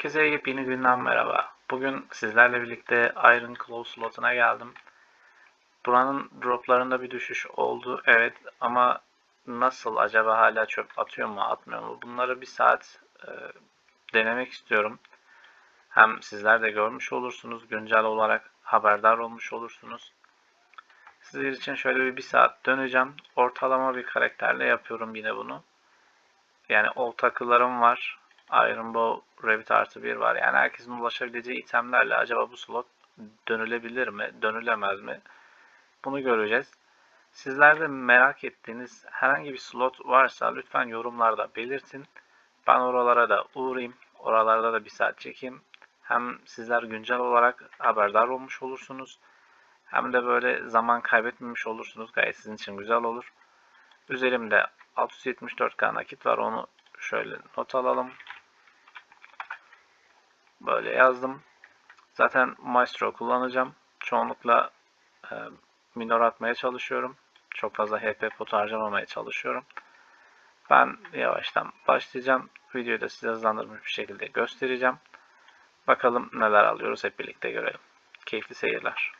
Herkese yepyeni günden merhaba. Bugün sizlerle birlikte Iron Claw slotuna geldim. Buranın droplarında bir düşüş oldu evet ama nasıl acaba hala çöp atıyor mu atmıyor mu? Bunları bir saat e, denemek istiyorum. Hem sizler de görmüş olursunuz güncel olarak haberdar olmuş olursunuz. Sizler için şöyle bir, bir saat döneceğim. Ortalama bir karakterle yapıyorum yine bunu. Yani ol takılarım var. Iron Bow Rabbit artı 1 var. Yani herkesin ulaşabileceği itemlerle acaba bu slot dönülebilir mi, dönülemez mi? Bunu göreceğiz. Sizler de merak ettiğiniz herhangi bir slot varsa lütfen yorumlarda belirtin. Ben oralara da uğrayayım. Oralarda da bir saat çekeyim. Hem sizler güncel olarak haberdar olmuş olursunuz. Hem de böyle zaman kaybetmemiş olursunuz. Gayet sizin için güzel olur. Üzerimde 674k nakit var. Onu şöyle not alalım. Böyle yazdım. Zaten Maestro kullanacağım. Çoğunlukla e, minor atmaya çalışıyorum. Çok fazla HP potu harcamamaya çalışıyorum. Ben yavaştan başlayacağım. Videoyu da size hızlandırmış bir şekilde göstereceğim. Bakalım neler alıyoruz hep birlikte görelim. Keyifli seyirler.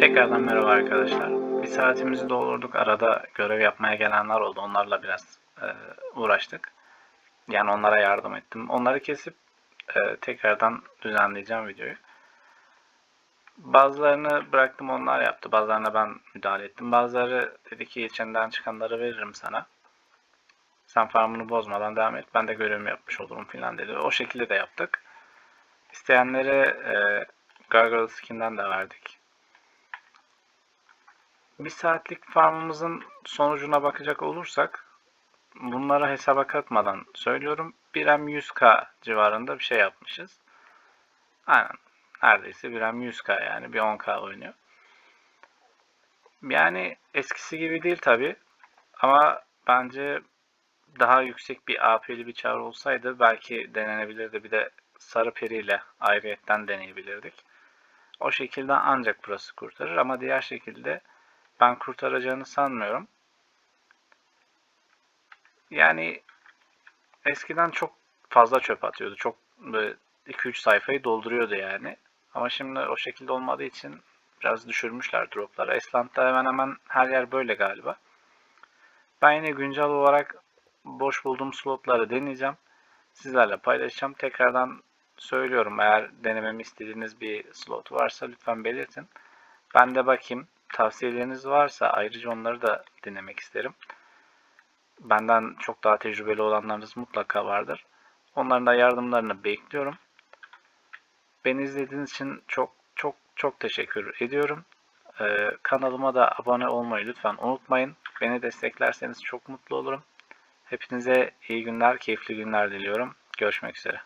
Tekrardan merhaba arkadaşlar. Bir saatimizi doldurduk. Arada görev yapmaya gelenler oldu. Onlarla biraz e, uğraştık. Yani onlara yardım ettim. Onları kesip e, tekrardan düzenleyeceğim videoyu. Bazılarını bıraktım onlar yaptı. Bazılarına ben müdahale ettim. Bazıları dedi ki içinden çıkanları veririm sana. Sen farmını bozmadan devam et. Ben de görevimi yapmış olurum filan dedi. O şekilde de yaptık. İsteyenlere e, Gargoyle Skin'den de verdik. Bir saatlik farmımızın sonucuna bakacak olursak bunlara hesaba katmadan söylüyorum. 1M 100k civarında bir şey yapmışız. Aynen. Neredeyse 1M 100k yani bir 10k oynuyor. Yani eskisi gibi değil tabi. Ama bence daha yüksek bir AP'li bir çağrı olsaydı belki denenebilirdi. Bir de sarı periyle ayrıyetten deneyebilirdik. O şekilde ancak burası kurtarır ama diğer şekilde ben kurtaracağını sanmıyorum. Yani eskiden çok fazla çöp atıyordu. Çok 2-3 sayfayı dolduruyordu yani. Ama şimdi o şekilde olmadığı için biraz düşürmüşler dropları. Esland'da hemen hemen her yer böyle galiba. Ben yine güncel olarak boş bulduğum slotları deneyeceğim. Sizlerle paylaşacağım. Tekrardan söylüyorum eğer denememi istediğiniz bir slot varsa lütfen belirtin. Ben de bakayım. Tavsiyeleriniz varsa ayrıca onları da dinlemek isterim. Benden çok daha tecrübeli olanlarınız mutlaka vardır. Onların da yardımlarını bekliyorum. Beni izlediğiniz için çok çok çok teşekkür ediyorum. Ee, kanalıma da abone olmayı lütfen unutmayın. Beni desteklerseniz çok mutlu olurum. Hepinize iyi günler, keyifli günler diliyorum. Görüşmek üzere.